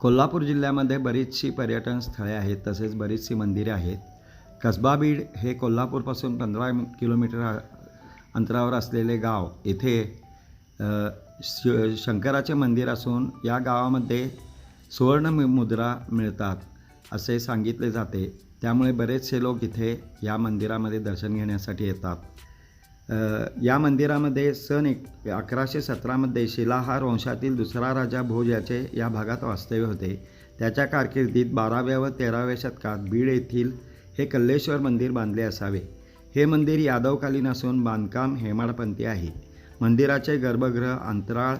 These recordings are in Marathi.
कोल्हापूर जिल्ह्यामध्ये बरीचशी पर्यटन स्थळे आहेत तसेच बरीचशी मंदिरे आहेत. कसबा बीड हे कोल्हापूरपासून पंधरा किलोमीटर अंतरावर असलेले गाव. येथे श शंकराचे मंदिर असून या गावामध्ये सुवर्ण मुद्रा मिळतात असे सांगितले जाते. त्यामुळे बरेचसे लोक इथे या मंदिरामध्ये दर्शन घेण्यासाठी येतात. या मंदिरामध्ये सन एक अकराशे सतरामध्ये शिलाहार वंशातील दुसरा राजा भोज याचे या भागात वास्तव्य होते. त्याच्या कारकिर्दीत बाराव्या व तेराव्या शतकात बीड येथील हे कल्लेश्वर मंदिर बांधले असावे. हे मंदिर यादवकालीन असून बांधकाम हेमाडपंथी आहे. मंदिराचे गर्भगृह अंतराळ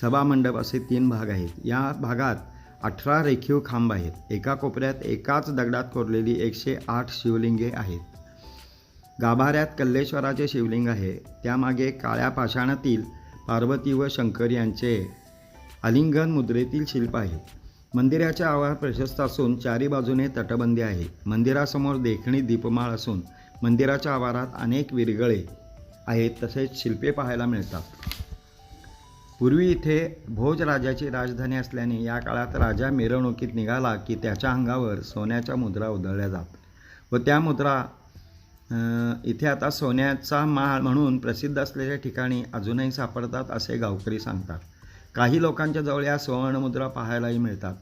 सभामंडप असे तीन भाग आहेत. या भागात अठरा रेखीव खांब आहेत. एका कोपऱ्यात एकाच दगडात कोरलेली एकशे आठ शिवलिंगे आहेत. गाभाऱ्यात कल्लेश्वराचे शिवलिंग आहे. त्यामागे काळ्या पाषाणातील पार्वती व शंकर यांचे आलिंगन मुद्रेतील शिल्प आहे. मंदिराचे आवार प्रशस्त असून चारी बाजूने तटबंदी आहे. मंदिरासमोर देखणी दीपमाळ असून मंदिराच्या आवारात अनेक विरगळे आहेत तसेच शिल्पे पाहायला मिळतात. पूर्वी इथे भोज राजाची राजधानी असल्याने या काळात राजा मिरवणुकीत निघाला की त्याच्या अंगावर सोन्याच्या मुद्रा उधळल्या जात व त्या मुद्रा इथे आता सोन्याचा माळ म्हणून प्रसिद्ध असलेल्या ठिकाणी अजूनही सापडतात असे गावकरी सांगतात. काही लोकांच्या जवळ या सुवर्णमुद्रा पाहायलाही मिळतात.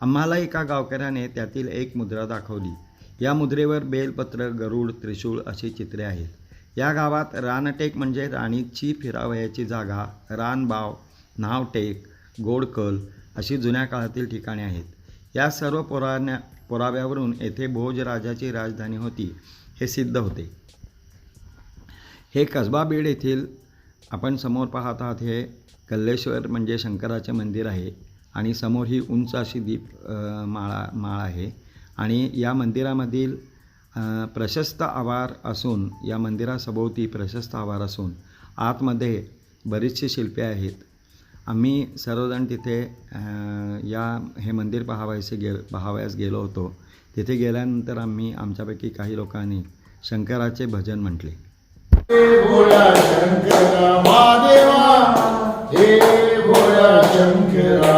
आम्हाला एका गावकऱ्याने त्यातील एक मुद्रा दाखवली. या मुद्रेवर बेलपत्र गरुड त्रिशूळ अशी चित्रे आहेत. या गावात रानटेक म्हणजे राणीची फिरावयाची जागा रानबाव नावटेक गोडकल अशी जुन्या काळातील ठिकाणे आहेत. या सर्व पुराण्या पुराव्यावरून येथे भोज राजाची राजधानी होती. हे सिद्ध होते. हे कसबा बीड येथील आपण समोर पाहत आहात हे कल्लेश्वर म्हणजे शंकराचे मंदिर आहे आणि समोर ही उंच अशी दीप माळा माळ आहे. आणि या मंदिरामधील प्रशस्त आवार असून या मंदिरासभोवती प्रशस्त आवार असून आतमध्ये बरीचशी शिल्पे आहेत. आम्ही सर्वजण तिथे या हे मंदिर पाहावयाचे गे पाहावयास गेलो होतो. तिथे गेल्यानंतर आम्ही आमच्यापैकी काही लोकांनी शंकराचे भजन म्हटले. भोळा शंकरा महादेवा हे भोळा शंकरा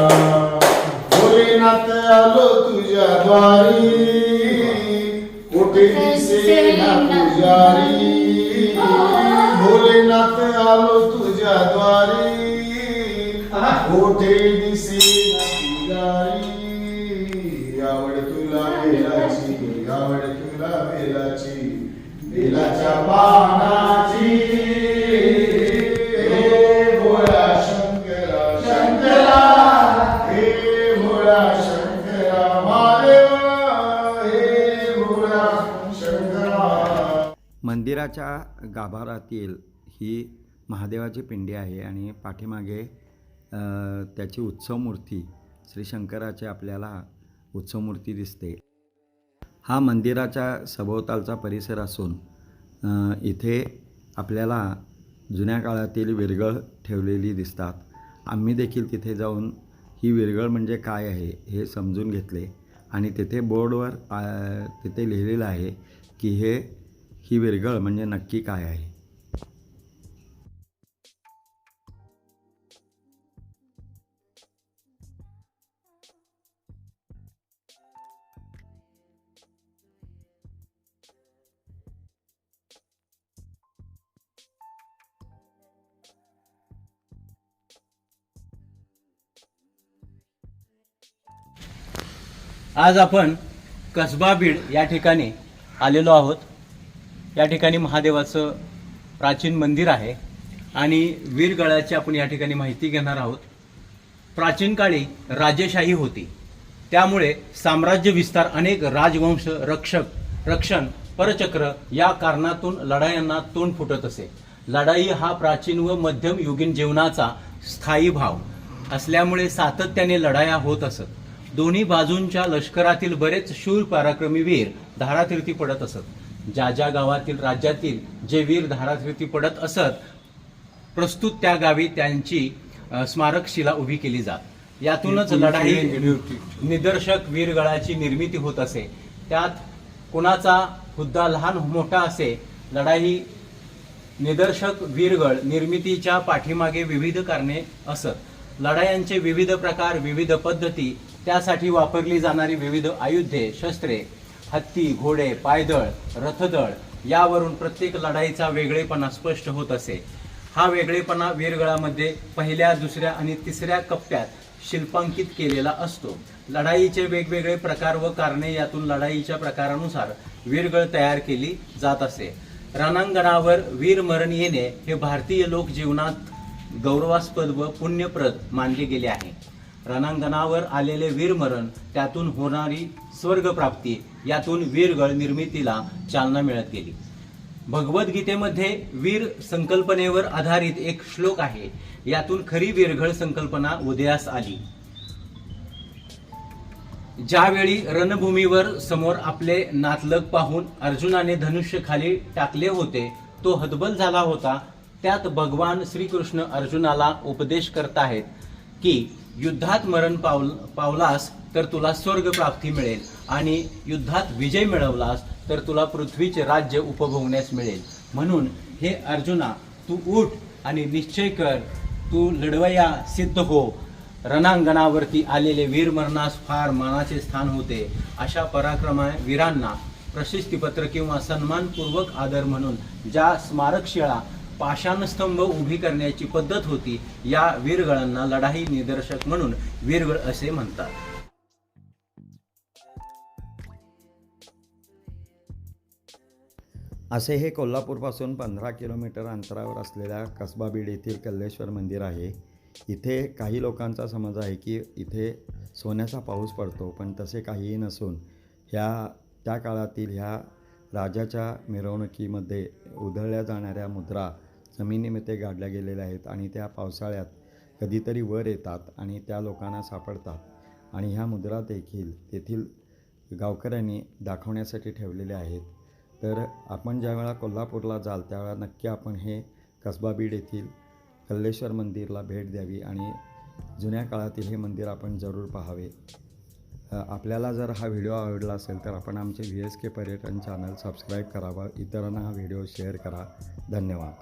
भोलेनाथ आलो तुझ्या द्वारी कुठे दिसेना किंगला भोळा गावड किंगला हे भोळा पानाची मंदिराच्या गाभारातील ही महादेवाची पिंडी आहे आणि पाठीमागे त्याची उत्सव मूर्ती श्री शंकराची आपल्याला उत्सव मूर्ती दिसते. हा मंदिराच्या सभोवतालचा परिसर असून इथे आपल्याला जुन्या काळातील विरगळ ठेवलेली दिसतात. आम्ही देखील तिथे जाऊन ही विरगळ म्हणजे काय आहे हे समजून घेतले आणि तिथे बोर्डवर तिथे लिहिलेलं आहे की हे ही विरगळ म्हणजे नक्की काय आहे. आज आपण कसबा बीड या ठिकाणी आलेलो आहोत. या ठिकाणी महादेवाचं प्राचीन मंदिर आहे आणि वीरगळाची आपण या ठिकाणी माहिती घेणार आहोत. प्राचीन काळी राजेशाही होती. त्यामुळे साम्राज्य विस्तार अनेक राजवंश रक्षक रक्षण परचक्र या कारणातून लढायांना तोंड फुटत असे. लढाई हा प्राचीन व मध्यम युगीन जीवनाचा स्थायी भाव असल्यामुळे सातत्याने लढाया होत असत. दोन्ही बाजूंच्या लष्करातील बरेच शूर पराक्रमी वीर धारातीर्थी पडत असत. ज्या ज्या गावातील राज्यातील जे वीर धारातीर्थी पडत असत प्रस्तुत त्या गावी त्यांची अ, स्मारकशिला उभी केली जात. यातूनच लढाई निदर्शक वीरगळाची निर्मिती होत असे. त्यात कुणाचा हुद्दा लहान मोठा असे लढाई निदर्शक वीरगळ निर्मितीच्या पाठीमागे विविध कारणे असत. लढायांचे विविध प्रकार विविध पद्धती त्यासाठी वापरली जाणारी विविध आयुधे शस्त्रे हत्ती घोडे पायदळ रथदळ यावरून प्रत्येक लढाईचा वेगळेपणा स्पष्ट होत असे. हा वेगळेपणा वीरगळामध्ये पहिल्या दुसऱ्या आणि तिसऱ्या कप्प्यात शिल्पांकित केलेला असतो. लढाईचे वेगवेगळे प्रकार व कारणे यातून लढाईच्या प्रकारानुसार वीरगळ तयार केली जात असे. रणांगणावर वीरमरण येणे हे भारतीय लोकजीवनात गौरवास्पद व पुण्यप्रद मानले गेले आहे. रणांगणावर आलेले वीरमरण त्यातून होणारी स्वर्गप्राप्ती यातून वीरगळ निर्मितीला चालना मिळत गेली. भगवद्गीतेमध्ये वीर संकल्पनेवर आधारित एक श्लोक आहे. यातून खरी वीरघळ संकल्पना उदयास आली. ज्यावेळी रणभूमीवर समोर आपले नातलग पाहून अर्जुनाने धनुष्य खाली टाकले होते तो हतबल झाला होता. त्यात भगवान श्रीकृष्ण अर्जुनाला उपदेश करत आहेत की युद्धात मरण पावल पावलास तर तुला स्वर्ग प्राप्ती मिळेल. आणि युद्धात विजय मिळवलास तर तुला पृथ्वीचे राज्य उपभोगण्यास मिळेल. म्हणून हे अर्जुना तू उठ आणि निश्चय कर तू लढवया सिद्ध हो. रणांगणावरती आलेले वीरमरणास फार मानाचे स्थान होते. अशा पराक्रमा वीरांना प्रशस्तीपत्र किंवा सन्मानपूर्वक आदर म्हणून ज्या स्मारकशिळा पाषाणस्तंभ उभी करण्याची पद्धत होती या वीरगळांना लढाई निदर्शक म्हणून वीरगळ असे म्हणतात. असे हे कोल्हापूरपासून पंधरा किलोमीटर अंतरावर असलेल्या कसबा बीड येथील कल्लेश्वर मंदिर आहे. इथे काही लोकांचा समज आहे की इथे सोन्याचा पाऊस पडतो पण तसे काहीही नसून ह्या त्या काळातील ह्या राजाच्या मिरवणुकीमध्ये उधळल्या जाणाऱ्या मुद्रा जमिनीमध्ये गाडल्या गेलेल्या आहेत आणि त्या पावसाळ्यात कधीतरी वर येतात आणि त्या लोकांना सापडतात. आणि ह्या मुद्रा देखील तेथील गावकऱ्यांनी दाखवण्यासाठी ठेवलेल्या आहेत. तर आपण ज्यावेळा कोल्हापूरला जाल त्यावेळा नक्की आपण हे कसबा बीड येथील कल्लेश्वर मंदिरला भेट द्यावी आणि जुन्या काळातील हे मंदिर आपण जरूर पाहावे. आपल्याला जर हा व्हिडिओ आवडला असेल तर आपण आमचे व्ही एस के पर्यटन चॅनल सबस्क्राईब करावा इतरांना हा व्हिडिओ शेअर करा. धन्यवाद.